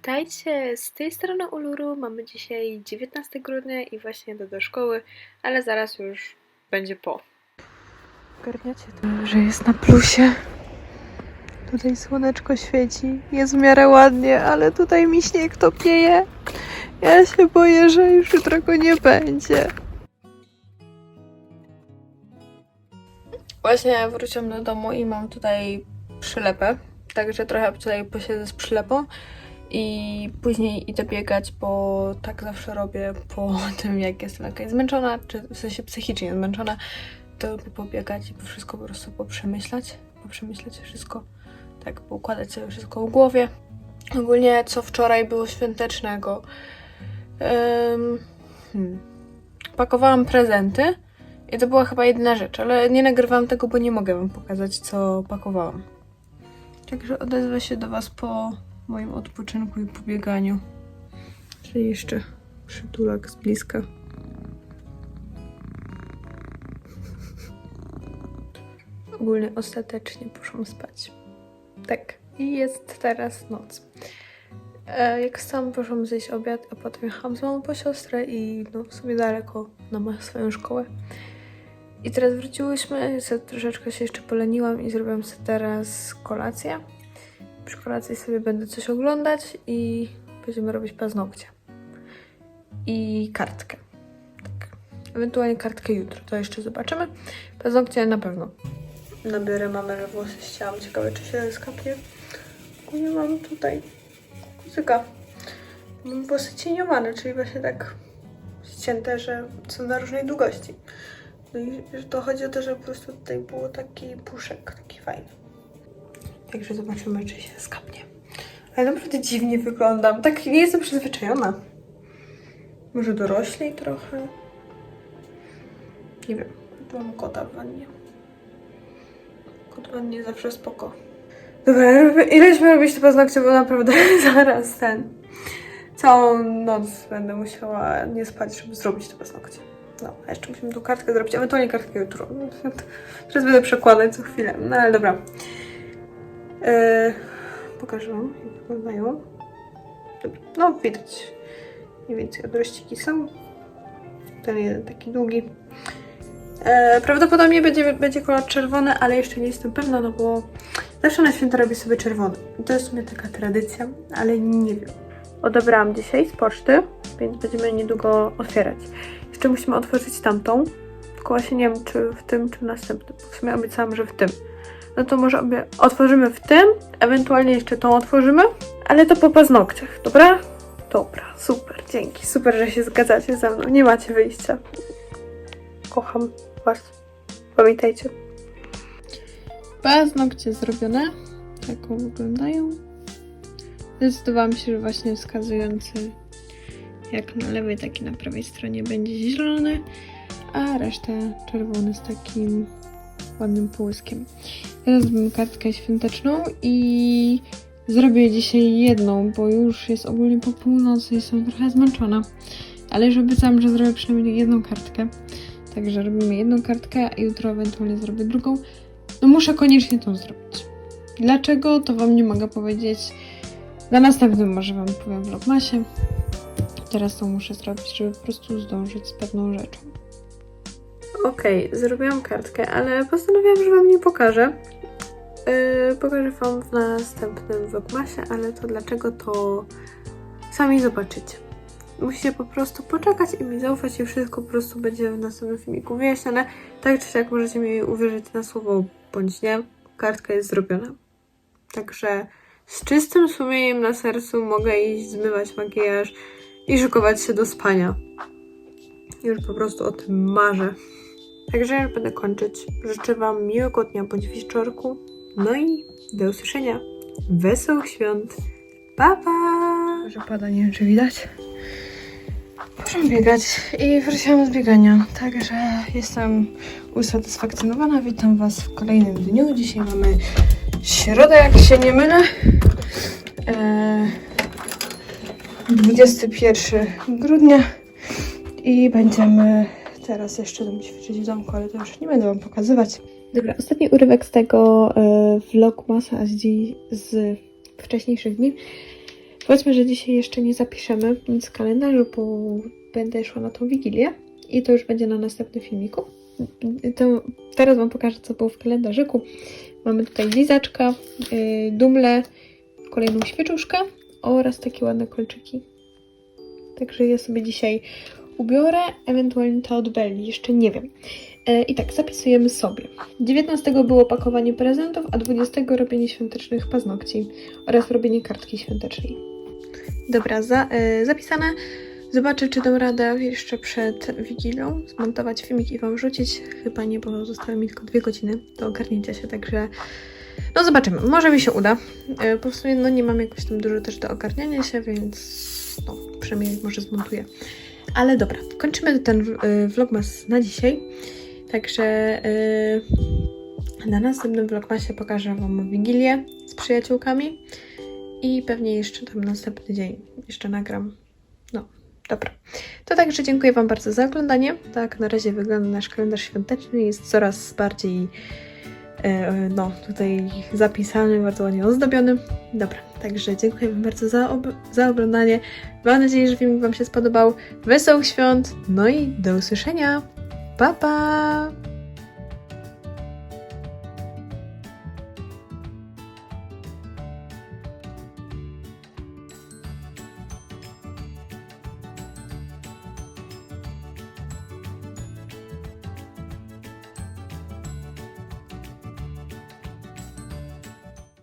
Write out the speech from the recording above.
Witajcie, z tej strony Uluru. Mamy dzisiaj 19 grudnia i właśnie idę do szkoły, ale zaraz już będzie po. Ogarniacie to, że jest na plusie. Tutaj słoneczko świeci, jest w miarę ładnie, ale tutaj mi śnieg topieje. Ja się boję, że już jutro go nie będzie. Właśnie wróciłam do domu i mam tutaj przylepę, także trochę tutaj posiedzę z przylepą i później idę biegać, bo tak zawsze robię po tym, jak jestem jakaś zmęczona, czy w sensie psychicznie zmęczona, to lubię pobiegać i wszystko po prostu poprzemyślać, poprzemyśleć wszystko, tak poukładać sobie wszystko w głowie. Ogólnie co wczoraj było świątecznego. Em, hmm. Pakowałam prezenty i to była chyba jedyna rzecz, ale nie nagrywałam tego, bo nie mogę wam pokazać, co pakowałam. Także odezwę się do was po moim odpoczynku i pobieganiu. Czyli jeszcze przytulak z bliska. Ogólnie ostatecznie poszłam spać. Tak. I jest teraz noc. E, jak sam poszłam zjeść obiad, a potem jechałam z mamą po siostrę i no w sumie daleko na ma swoją szkołę. I teraz wróciłyśmy, troszeczkę się jeszcze poleniłam i zrobiłam sobie teraz kolację. Przy kolacji sobie będę coś oglądać i będziemy robić paznokcie. I kartkę. Tak. Ewentualnie kartkę jutro, to jeszcze zobaczymy. Paznokcie na pewno. Nabiorę mamy, że włosy ścięłam. Ciekawe, czy się skapnie. Nie mam tutaj kucyka. Mam włosy cieniowane, czyli właśnie tak ścięte, że są na różnej długości. No i to chodzi o to, że po prostu tutaj było taki puszek, taki fajny. Także zobaczymy, czy się skapnie. Ale naprawdę dziwnie wyglądam. Tak nie jestem przyzwyczajona. Może doroślej trochę. Nie wiem. Mam kota w wannie. Kot w wannie zawsze spoko. Dobra, ileśmy robić te paznokcie, bo naprawdę zaraz ten... Całą noc będę musiała nie spać, żeby zrobić te paznokcie. No, a jeszcze musimy tą kartkę zrobić, ewentualnie kartkę jutro. Teraz będę przekładać co chwilę, no ale dobra. Eee, pokażę wam, jak wyglądają. No widać. Mniej więcej odrościki są. Ten jeden taki długi. Eee, prawdopodobnie będzie, będzie kolor czerwony, ale jeszcze nie jestem pewna, no bo zawsze na święta robię sobie czerwony. To jest w sumie taka tradycja, ale nie wiem. Odebrałam dzisiaj z poczty, więc będziemy niedługo otwierać. Jeszcze musimy otworzyć tamtą. Tylko właśnie nie wiem, czy w tym, czy w następnym. W sumie obiecałam, że w tym. No to może obie otworzymy w tym, ewentualnie jeszcze tą otworzymy, ale to po paznokciach, dobra? Dobra, super, dzięki. Super, że się zgadzacie ze mną. Nie macie wyjścia. Kocham was. Pamiętajcie. Paznokcie zrobione. Taką wyglądają. Zdecydowałam się, że właśnie wskazujący jak na lewej, tak i na prawej stronie będzie zielony, a reszta czerwony z takim ładnym połyskiem. Teraz zrobimy kartkę świąteczną i zrobię dzisiaj jedną, bo już jest ogólnie po północy i jestem trochę zmęczona. Ale już obiecałam, że zrobię przynajmniej jedną kartkę. Także robimy jedną kartkę, a jutro ewentualnie zrobię drugą. No muszę koniecznie tą zrobić. Dlaczego, to Wam nie mogę powiedzieć. Na następnym może Wam powiem w vlogmasie. Teraz to muszę zrobić, żeby po prostu zdążyć z pewną rzeczą. Okej, zrobiłam kartkę, ale postanowiłam, że Wam nie pokażę. Yy, pokażę Wam w następnym vlogmasie, ale to dlaczego to sami zobaczycie. Musicie po prostu poczekać i mi zaufać i wszystko po prostu będzie w następnym filmiku wyjaśnione. Tak czy siak możecie mi uwierzyć na słowo bądź nie. Kartka jest zrobiona. Także z czystym sumieniem na sercu mogę iść zmywać makijaż i szykować się do spania. Już po prostu o tym marzę. Także już będę kończyć. Życzę Wam miłego dnia bądź wieczorku. No i do usłyszenia. Wesołych świąt. Pa, pa! Że pada, nie wiem czy widać. Muszę biegać i wróciłam z biegania, także jestem usatysfakcjonowana. Witam Was w kolejnym dniu. Dzisiaj mamy środę, jak się nie mylę. Eee, 21 grudnia i będziemy teraz jeszcze tam ćwiczyć w domku, ale to już nie będę Wam pokazywać. Dobra, ostatni urywek z tego e, vlogmasa z, z wcześniejszych dni. Powiedzmy, że dzisiaj jeszcze nie zapiszemy nic w kalendarzu, bo będę szła na tą wigilię i to już będzie na następnym filmiku. To teraz Wam pokażę, co było w kalendarzyku. Mamy tutaj lizaczka, yy, dumle, kolejną świeczuszkę oraz takie ładne kolczyki. Także ja sobie dzisiaj ubiorę, ewentualnie to od Belli, jeszcze nie wiem. E, I tak, zapisujemy sobie. 19 było pakowanie prezentów, a 20 robienie świątecznych paznokci oraz robienie kartki świątecznej. Dobra, za, e, zapisane. Zobaczę, czy dam radę jeszcze przed Wigilią zmontować filmik i Wam wrzucić. Chyba nie, bo zostały mi tylko dwie godziny do ogarnięcia się, także no zobaczymy. Może mi się uda. E, Po prostu no, nie mam jakoś tam dużo też do ogarniania się, więc no, przynajmniej może zmontuję. Ale dobra, kończymy ten y, vlogmas na dzisiaj. Także y, na następnym vlogmasie pokażę Wam Wigilię z przyjaciółkami i pewnie jeszcze tam następny dzień jeszcze nagram. No, dobra. To także dziękuję Wam bardzo za oglądanie. Tak na razie wygląda nasz kalendarz świąteczny. Jest coraz bardziej e, no, tutaj zapisany, bardzo ładnie ozdobiony. Dobra, także dziękuję Wam bardzo za, ob- za oglądanie. Mam nadzieję, że filmik Wam się spodobał. Wesołych świąt, no i do usłyszenia. Pa, pa!